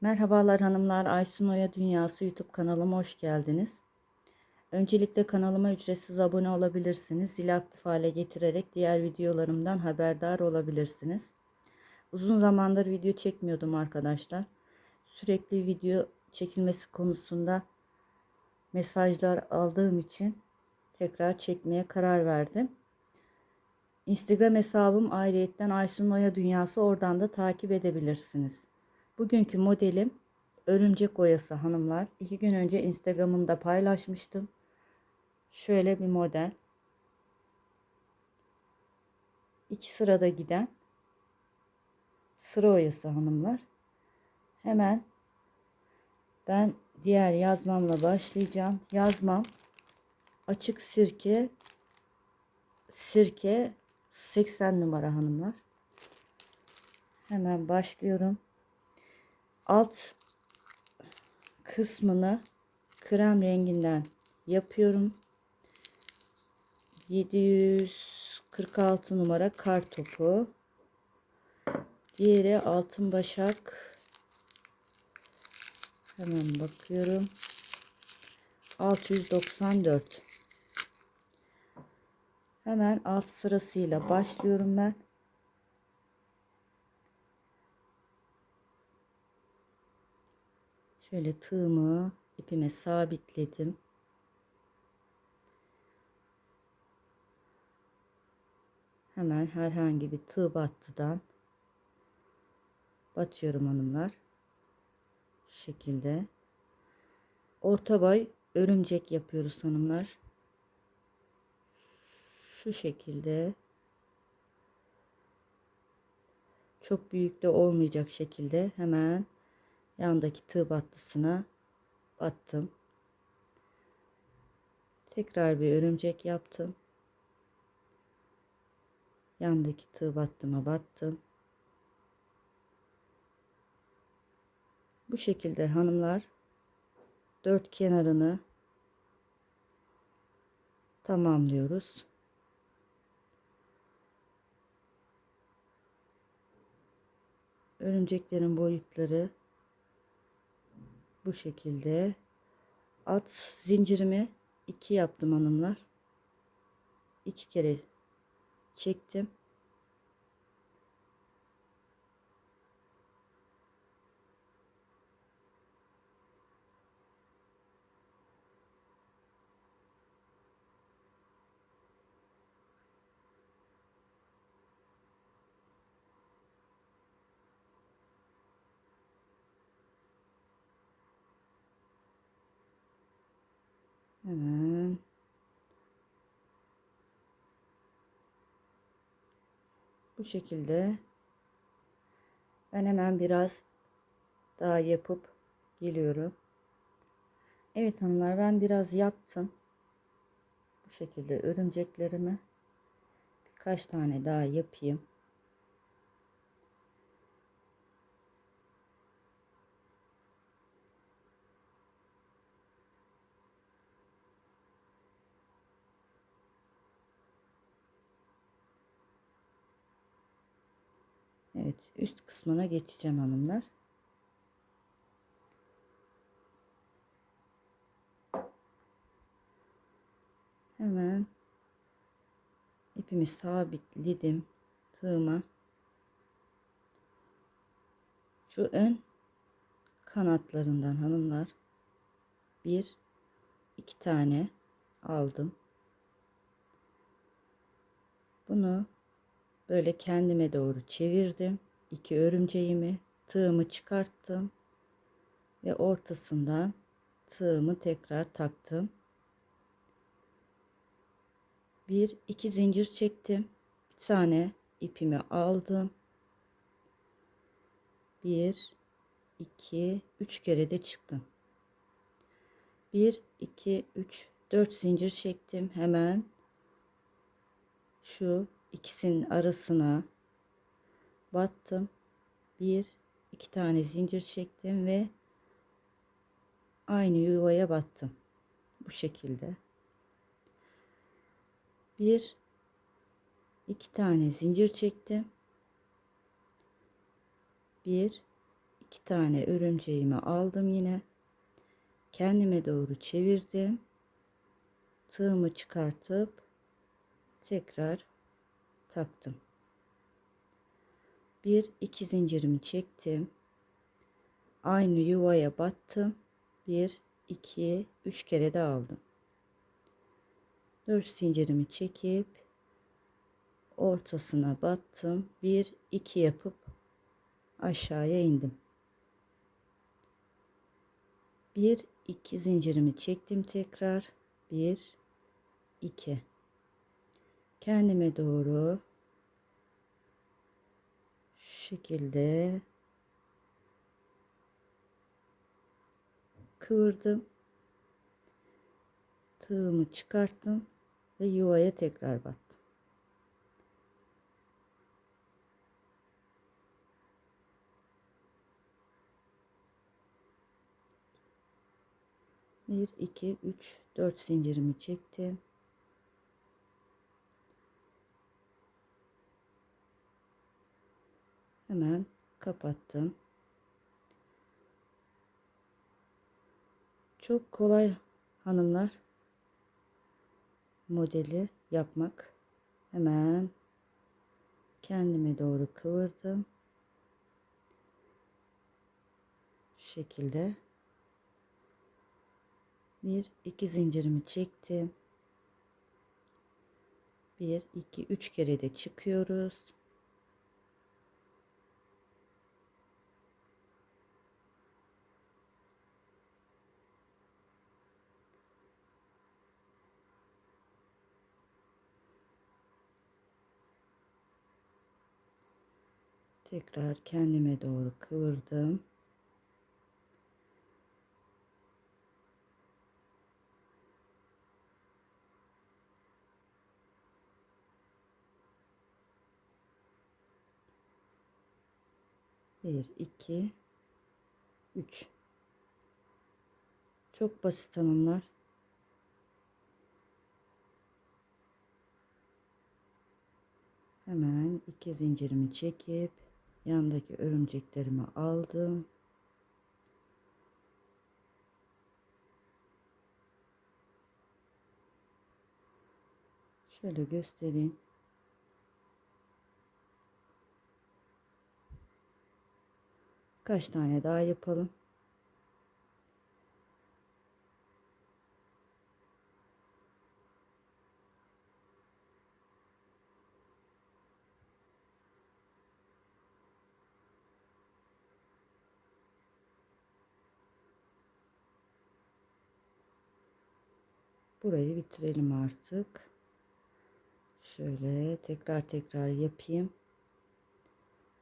Merhabalar hanımlar, Aysun Oya Dünyası YouTube kanalıma hoş geldiniz. Öncelikle kanalıma ücretsiz abone olabilirsiniz. Zili aktif hale getirerek diğer videolarımdan haberdar olabilirsiniz. Uzun zamandır video çekmiyordum arkadaşlar. Sürekli video çekilmesi konusunda mesajlar aldığım için tekrar çekmeye karar verdim. Instagram hesabım ayrıyetten Aysun Oya Dünyası oradan da takip edebilirsiniz. Bugünkü modelim örümcek oyası hanımlar. İki gün önce Instagram'ımda paylaşmıştım. Şöyle bir model. İki sırada giden sıra oyası hanımlar. Hemen ben diğer yazmamla başlayacağım. Yazmam açık sirke sirke 80 numara hanımlar. Hemen başlıyorum alt kısmını krem renginden yapıyorum. 746 numara kar topu. Diğeri altın başak. Hemen bakıyorum. 694. Hemen alt sırasıyla başlıyorum ben. Şöyle tığımı ipime sabitledim. Hemen herhangi bir tığ battıdan batıyorum hanımlar. Şu şekilde. Orta boy örümcek yapıyoruz hanımlar. Şu şekilde. Çok büyük de olmayacak şekilde hemen yandaki tığ battısına battım. Tekrar bir örümcek yaptım. Yandaki tığ battıma battım. Bu şekilde hanımlar dört kenarını tamamlıyoruz. Örümceklerin boyutları bu şekilde. At zincirimi iki yaptım hanımlar. İki kere çektim Hemen bu şekilde ben hemen biraz daha yapıp geliyorum. Evet hanımlar ben biraz yaptım. Bu şekilde örümceklerimi birkaç tane daha yapayım. Evet üst kısmına geçeceğim hanımlar. Hemen ipimi sabitledim tığıma. Şu ön kanatlarından hanımlar bir iki tane aldım. Bunu böyle kendime doğru çevirdim. İki örümceğimi tığımı çıkarttım ve ortasından tığımı tekrar taktım. Bir iki zincir çektim. Bir tane ipimi aldım. Bir, iki, üç kere de çıktım. Bir, iki, üç, dört zincir çektim. Hemen şu ikisinin arasına battım. Bir, iki tane zincir çektim ve aynı yuvaya battım. Bu şekilde. Bir, iki tane zincir çektim. Bir, iki tane örümceğimi aldım yine. Kendime doğru çevirdim. Tığımı çıkartıp tekrar taktım. Bir iki zincirimi çektim. Aynı yuvaya battım. Bir, iki, üç kere de aldım. Dört zincirimi çekip ortasına battım. Bir, iki yapıp aşağıya indim. Bir, iki zincirimi çektim tekrar. Bir, iki. Kendime doğru şekilde kıvırdım. Tığımı çıkarttım ve yuvaya tekrar battım. Bir, iki, üç, dört zincirimi çektim. Hemen kapattım. Çok kolay hanımlar modeli yapmak. Hemen kendime doğru kıvırdım. Şu şekilde bir iki zincirimi çektim. Bir iki üç kere de çıkıyoruz. Tekrar kendime doğru kıvırdım. Bir, iki, üç. Çok basit hanımlar. Hemen iki zincirimi çekip yandaki örümceklerimi aldım. Şöyle göstereyim. Kaç tane daha yapalım. Burayı bitirelim artık. Şöyle tekrar tekrar yapayım.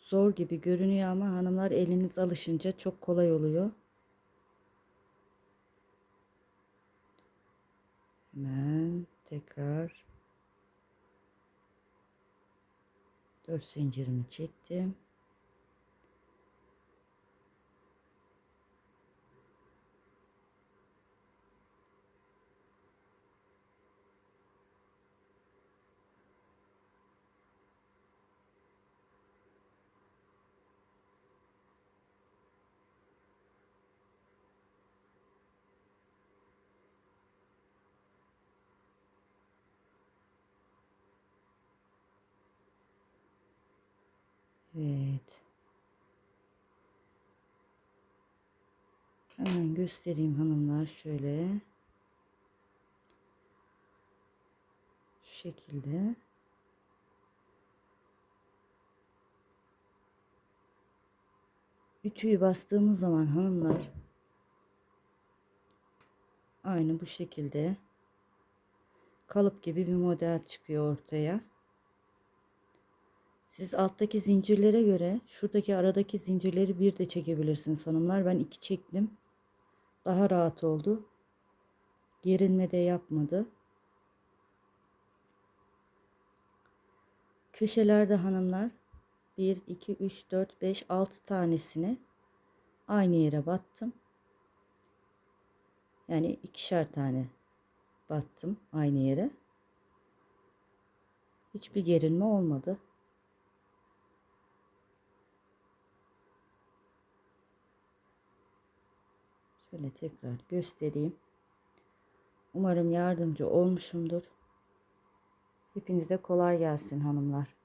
Zor gibi görünüyor ama hanımlar eliniz alışınca çok kolay oluyor. Hemen tekrar 4 zincirimi çektim. Evet. Hemen göstereyim hanımlar şöyle. Şu şekilde. Ütüyü bastığımız zaman hanımlar aynı bu şekilde kalıp gibi bir model çıkıyor ortaya. Siz alttaki zincirlere göre şuradaki aradaki zincirleri bir de çekebilirsiniz hanımlar. Ben iki çektim. Daha rahat oldu. Gerilme de yapmadı. Köşelerde hanımlar 1, 2, 3, 4, 5, 6 tanesini aynı yere battım. Yani ikişer tane battım aynı yere. Hiçbir gerilme olmadı. Şöyle tekrar göstereyim. Umarım yardımcı olmuşumdur. Hepinize kolay gelsin hanımlar.